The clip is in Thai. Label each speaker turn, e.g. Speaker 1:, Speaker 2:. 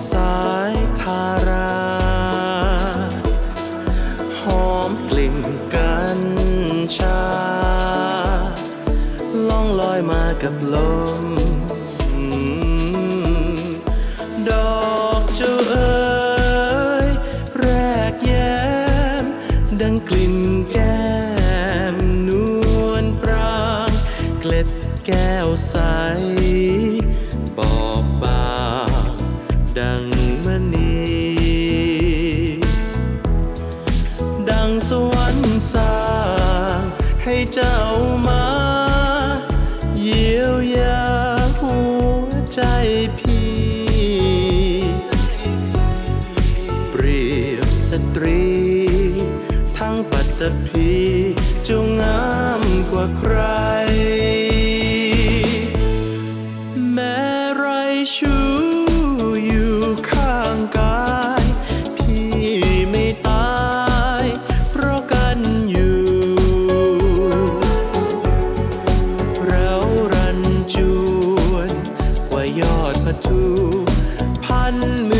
Speaker 1: ทารา หอมกลิ่นกัญชา ล่องลอยมากับลม ดอกเจ้าเอ๋ยแรกแย้ม ดังกลิ่นแก้ม นวลปราง เกล็ดแก้วใสบอบ เจ้ามาเยียวยาหัวใจพี่ เปรียบสตรี ทั้งปัตตภีจงงามกว่าใคร ผจูพันมือ